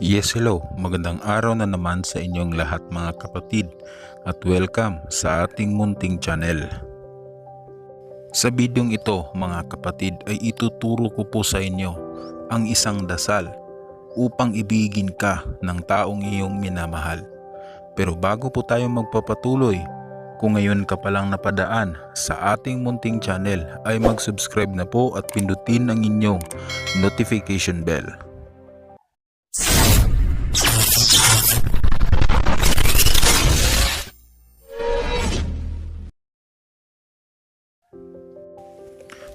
Yes, hello. Magandang araw na naman sa inyong lahat mga kapatid at welcome sa ating munting channel. Sa bidyong ito mga kapatid ay ituturo ko po sa inyo ang isang dasal upang ibigin ka ng taong iyong minamahal. Pero bago po tayo magpapatuloy, kung ngayon ka palang napadaan sa ating munting channel ay mag-subscribe na po at pindutin ang inyong notification bell.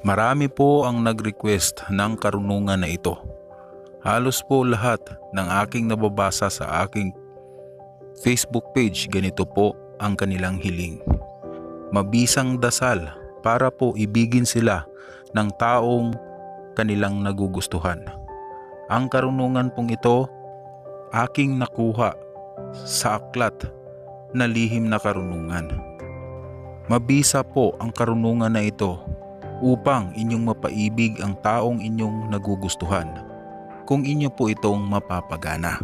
Marami po ang nag-request ng karunungan na ito. Halos po lahat ng aking nababasa sa aking Facebook page ganito po ang kanilang hiling. Mabisang dasal para po ibigin sila ng taong kanilang nagugustuhan. Ang karunungan pong ito aking nakuha sa aklat na lihim na karunungan. Mabisa po ang karunungan na ito upang inyong mapaibig ang taong inyong nagugustuhan kung inyo po itong mapapagana.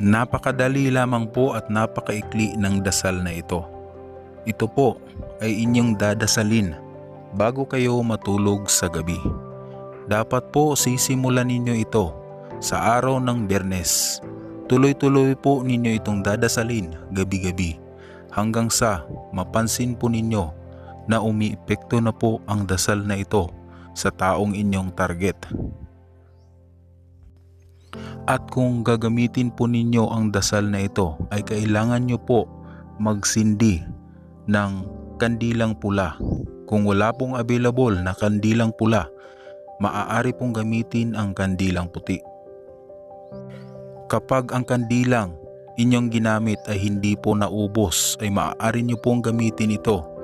Napakadali lamang po at napakaikli ng dasal na ito. Ito po ay inyong dadasalin bago kayo matulog sa gabi. Dapat po sisimulan ninyo ito sa araw ng Bernes. Tuloy-tuloy po ninyo itong dadasalin gabi-gabi hanggang sa mapansin po ninyo na umiepekto na po ang dasal na ito sa taong inyong target. At kung gagamitin po ninyo ang dasal na ito ay kailangan nyo po magsindi ng kandilang pula. Kung wala pong available na kandilang pula, maaari pong gamitin ang kandilang puti. Kapag ang kandilang inyong ginamit ay hindi po naubos ay maaari nyo pong gamitin ito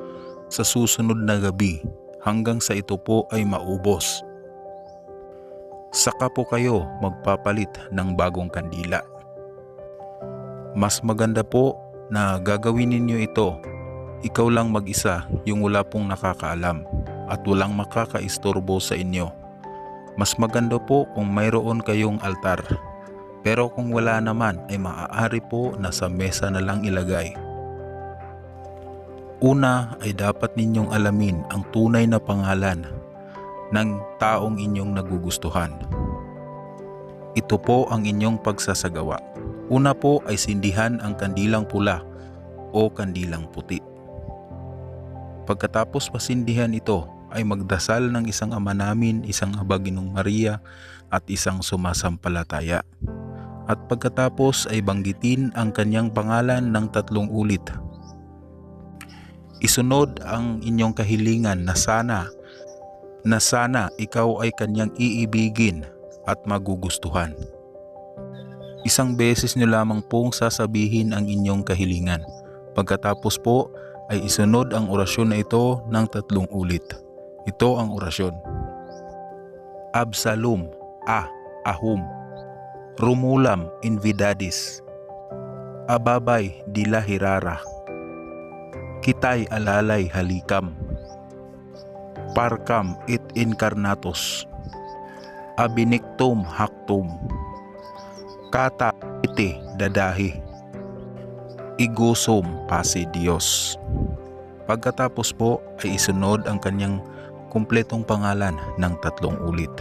sa susunod na gabi hanggang sa ito po ay maubos. Saka po kayo magpapalit ng bagong kandila. Mas maganda po na gagawin ninyo ito ikaw lang mag-isa yung wala pong nakakaalam at walang makakaistorbo sa inyo. Mas maganda po kung mayroon kayong altar. Pero kung wala naman ay maaari po na sa mesa na lang ilagay. Una ay dapat ninyong alamin ang tunay na pangalan ng taong inyong nagugustuhan. Ito po ang inyong pagsasagawa. Una po ay sindihan ang kandilang pula o kandilang puti. Pagkatapos pasindihan ito ay magdasal ng isang ama namin, isang abaginong Maria at isang sumasampalataya. At pagkatapos ay banggitin ang kanyang pangalan ng tatlong ulit isunod ang inyong kahilingan na sana na sana ikaw ay kanyang iibigin at magugustuhan. Isang beses nyo lamang pong sasabihin ang inyong kahilingan. Pagkatapos po ay isunod ang orasyon na ito ng tatlong ulit. Ito ang orasyon. Absalom, A, Ahum, Rumulam, Invidadis, Ababay, Dila Hirara, kitay alalay halikam. Parkam it incarnatus. Abinictum haktum. Kata ite dadahi. Igusum pasi Dios. Pagkatapos po ay isunod ang kanyang kumpletong pangalan ng tatlong ulit.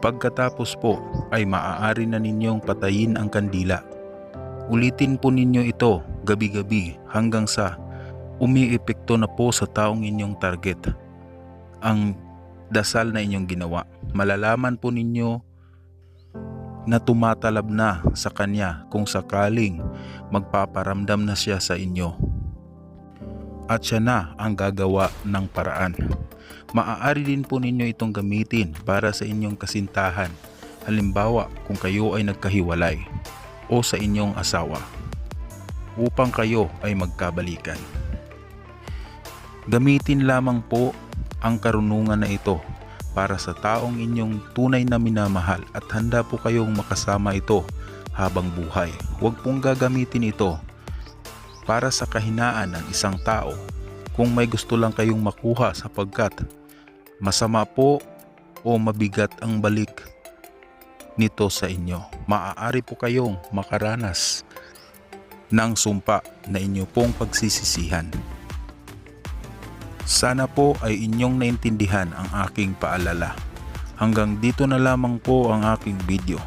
Pagkatapos po ay maaari na ninyong patayin ang kandila Ulitin po ninyo ito gabi-gabi hanggang sa umiepekto na po sa taong inyong target ang dasal na inyong ginawa. Malalaman po ninyo na tumatalab na sa Kanya kung sakaling magpaparamdam na siya sa inyo. At siya na ang gagawa ng paraan. Maaari din po ninyo itong gamitin para sa inyong kasintahan. Halimbawa kung kayo ay nagkahiwalay o sa inyong asawa upang kayo ay magkabalikan. Gamitin lamang po ang karunungan na ito para sa taong inyong tunay na minamahal at handa po kayong makasama ito habang buhay. Huwag pong gagamitin ito para sa kahinaan ng isang tao kung may gusto lang kayong makuha sapagkat masama po o mabigat ang balik nito sa inyo. Maaari po kayong makaranas ng sumpa na inyo pong pagsisisihan. Sana po ay inyong naintindihan ang aking paalala. Hanggang dito na lamang po ang aking video.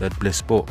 God bless po.